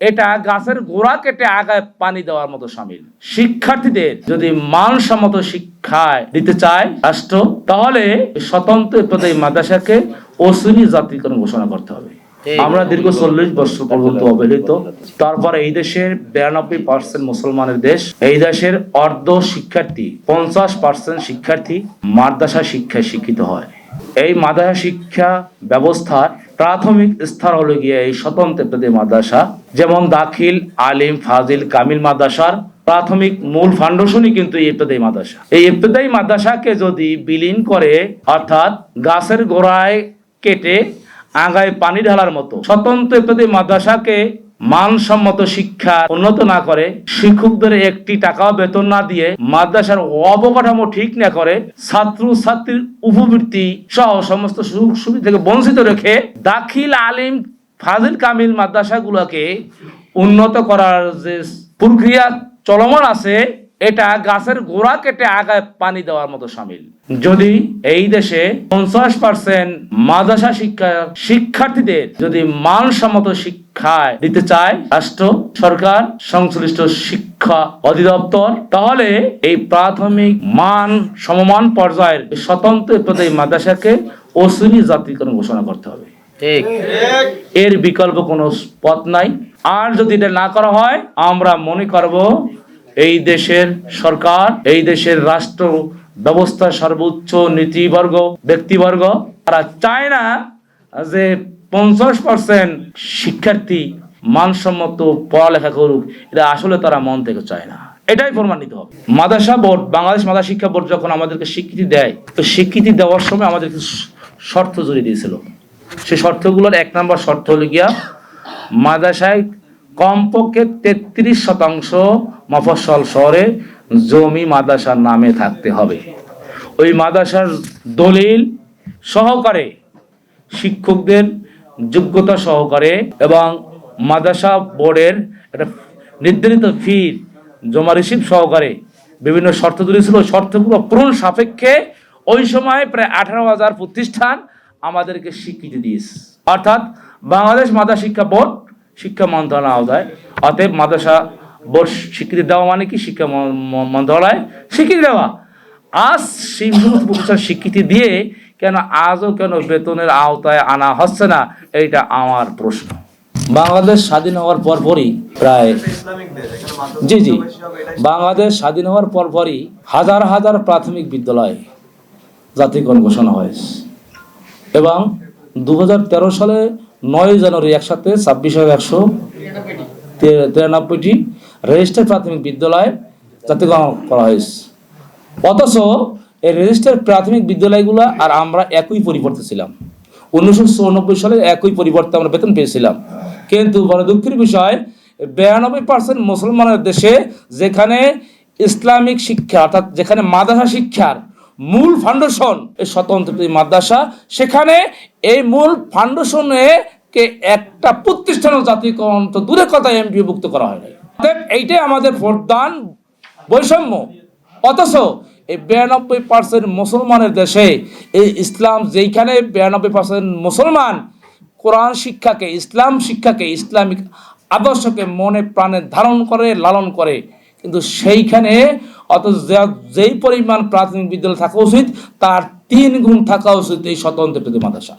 এটা গাছের গোড়া কেটে আগায় পানি দেওয়ার মতো সামিল। শিক্ষার্থীদের যদি মানসম্মত শিক্ষায় দিতে চায় রাষ্ট্র তাহলে স্বতন্ত্র প্রদায়ী মাদ্রাসাকে অশ্বিনী জাতিকরণ ঘোষণা করতে হবে। আমরা দীর্ঘ চল্লিশ বছর পর্যন্ত অবহেলিত। তারপরে এই দেশের বিরানব্বই পার্সেন্ট মুসলমানের দেশ এই দেশের অর্ধ শিক্ষার্থী পঞ্চাশ পার্সেন্ট শিক্ষার্থী মাদ্রাসা শিক্ষায় শিক্ষিত হয়। এই মাদ্রাসা শিক্ষা ব্যবস্থার প্রাথমিক স্তর হলো গিয়ে এই স্বতন্ত্র প্রতি মাদ্রাসা, যেমন দাখিল, আলিম, ফাজিল, কামিল মাদ্রাসার প্রাথমিক মূল ফাউন্ডেশনই কিন্তু ইবতদায়ী মাদ্রাসা। এই ইবতদায়ী মাদ্রাসাকে যদি বিলীন করে, অর্থাৎ গাছের গোড়ায় কেটে আগায় পানি ঢালার মতো স্বতন্ত্র ইবতদায়ী মাদ্রাসাকে মানসম্মত শিক্ষা উন্নত না করে, শিক্ষকদের একটি টাকাও বেতন না দিয়ে মাদ্রাসার অবকাঠামো ঠিক না করে ছাত্র ছাত্রীর উপবৃত্তি সহ সমস্ত সুযোগ সুবিধা থেকে বঞ্চিত রেখে দাখিল আলিম ফাজিল কামিল মাদ্রাসাগুলোকে উন্নত করার যে প্রক্রিয়া চলমান আছে এটা গাছের গোড়া কেটে আগায় পানি দেওয়ার মতো সামিল। যদি এই দেশে পঞ্চাশ পার্সেন্ট মাদ্রাসা শিক্ষা শিক্ষার্থীদের যদি মানসম্মত শিক্ষায় দিতে চায় রাষ্ট্র সরকার সংশ্লিষ্ট শিক্ষা অধিদপ্তর তাহলে এই প্রাথমিক মান সমমান পর্যায়ের স্বতন্ত্র প্রদায়ী মাদ্রাসাকে অশ্বিনী জাতিকরণ ঘোষণা করতে হবে। ঠিক। এর বিকল্প কোনো পথ নাই। আর যদি এটা না করা হয় আমরা মনে করব এই দেশের সরকার, এই দেশের রাষ্ট্র ব্যবস্থা সর্বোচ্চ নীতিবর্গ, ব্যক্তিবর্গ, তারা চায় না যে পঞ্চাশ পার্সেন্ট শিক্ষার্থী মানসম্মত পড়ালেখা করুক। এটা আসলে তারা মন থেকে চায় না। এটাই প্রমাণিত হবে। মাদ্রাসা বোর্ড, বাংলাদেশ মাদ্রাসা শিক্ষা বোর্ড যখন আমাদেরকে স্বীকৃতি দেয়, তো স্বীকৃতি দেওয়ার সময় আমাদেরকে শর্ত জড়িয়ে দিয়েছিল। সেই শর্তগুলোর এক নম্বর শর্ত হলো গিয়া, মাদ্রাসায় কমপক্ষে তেত্রিশ শতাংশ মফস্বল শহরে জমি মাদ্রাসার নামে থাকতে হবে। ওই মাদ্রাসার দলিল সহকারে শিক্ষকদের যোগ্যতা সহকারে এবং মাদ্রাসা বোর্ডের একটা নির্ধারিত ফি জমা রিসিভ সহকারে বিভিন্ন শর্ত তুলেছিল। শর্তগুলো পূরণ সাপেক্ষে ওই সময় প্রায় আঠারো হাজার প্রতিষ্ঠান আমাদেরকে স্বীকৃতি দিয়েছে। অর্থাৎ বাংলাদেশ মাদ্রাসা শিক্ষা বোর্ড শিক্ষা মন্ত্রণালয় আওতায়। অতএব মাদ্রাসা বোর্ড স্বীকৃতি দেওয়া মানে কি? শিক্ষা মন্ত্রণালয় স্বীকৃতি দেওয়া। আজ সেই প্রতিষ্ঠান স্বীকৃতি দিয়ে কেন আজও কেন বেতনের আওতায় আনা হচ্ছে না? এইটা আমার প্রশ্ন। বাংলাদেশ স্বাধীন হওয়ার পরপরই প্রায় জি জি। বাংলাদেশ স্বাধীন হওয়ার পরপরই হাজার হাজার প্রাথমিক বিদ্যালয় জাতিকরণ ঘোষণা হয়েছে। এবং দু হাজার তেরো সালে নয় জানুয়ারি একসাথে ছাব্বিশ হাজার একশো তিরানব্বইটি রেজিস্টার প্রাথমিক বিদ্যালয় জাতিকরণ করা হয়েছে। অথচ এই রেজিস্টার প্রাথমিক বিদ্যালয়গুলো আর আমরা একই পরিবর্তে ছিলাম। উনিশশো সালে একই পরিবর্তে আমরা বেতন পেয়েছিলাম। কিন্তু বড় দুঃখের বিষয়, বিরানব্বই পার্সেন্ট মুসলমানের দেশে যেখানে ইসলামিক শিক্ষা অর্থাৎ যেখানে মাদ্রাসা শিক্ষার মূল ফাউন্ডেশন এই স্বতন্ত্র মাদ্রাসা, সেখানে এই মূল ফাউন্ডেশনে কে একটা প্রতিষ্ঠানের জাতিকরণ তো দূরের কথা এমপিভুক্ত করা হয় নাই। অতএব এইটাই আমাদের প্রধান বৈষম্য। অথচ এই বিরানব্বই পার্সেন্ট মুসলমানের দেশে এই ইসলাম যেইখানে বিরানব্বই পার্সেন্ট মুসলমান কোরআন শিক্ষাকে, ইসলাম শিক্ষাকে, ইসলামিক আদর্শকে মনে প্রাণে ধারণ করে, লালন করে, কিন্তু সেইখানে অত যেই পরিমাণ প্রাথমিক বিদ্যালয় থাকা উচিত, তার তিন গুণ থাকা উচিত এই স্বতন্ত্র মাদ্রাসা